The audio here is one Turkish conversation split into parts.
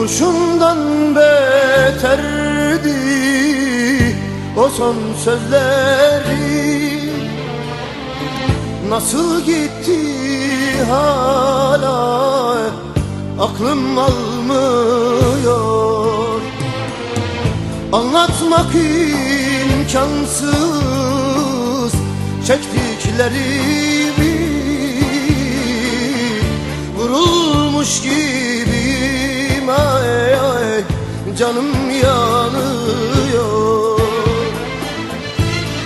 Kurşundan beterdi o son sözleri. Nasıl gitti hala aklım almıyor. Anlatmak imkansız çektiklerimi. Vurulmuş gibiyim canım yanıyor.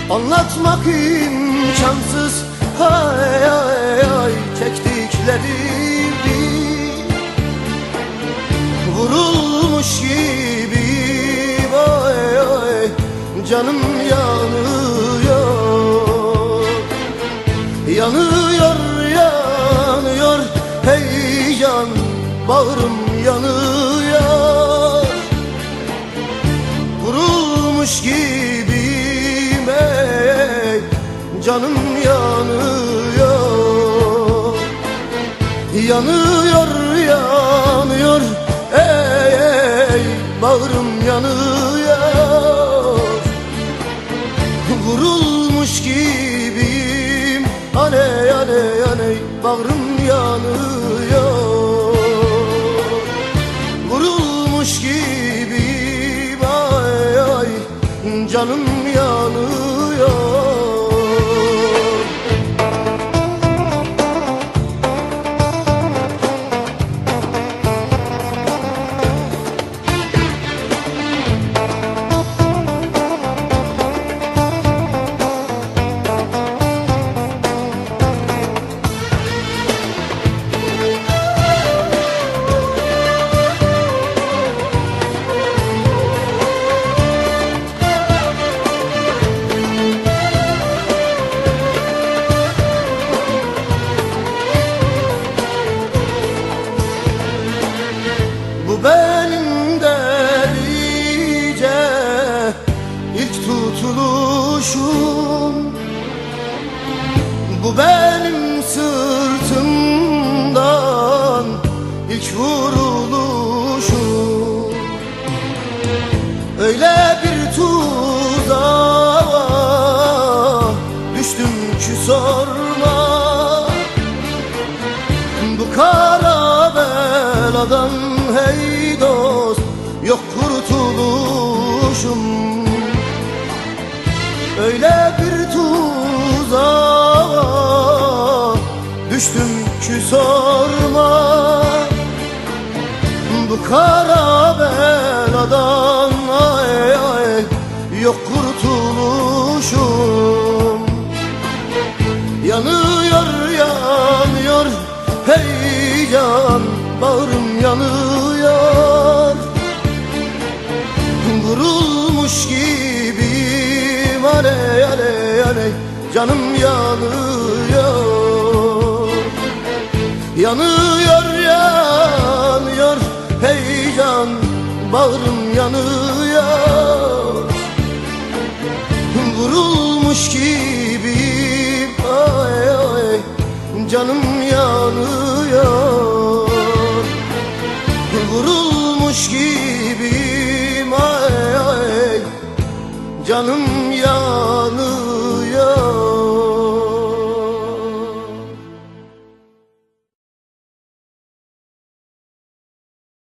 Anlatmak imkansız ay ay ay çektiklerimi Vurulmuş gibiyim ay ay canım yanıyor. Yanıyor yanıyor hey can bağrım gibiyim ey canım yanıyor. Yanıyor yanıyor ey ey bağrım yanıyor. Vurulmuş gibiyim Aney aney aney bağrım yanıyor canım tutuluşum Bu benim sırtımdan ilk vuruluşum. Öyle bir tuzağa düştüm ki sorma. Bu kara beladan hey dost yok kurtuluşum Öyle bir tuzağa düştüm ki sorma. Bu kara beladan ay ay yok kurtuluşum Yanıyor yanıyor hey can bağrım yanıyor canım yanıyor. Yanıyor yanıyor. Hey can bağrım yanıyor. Vurulmuş gibiyim ay ay canım yanıyor. Vurulmuş gibiyim ay ay canım yanıyor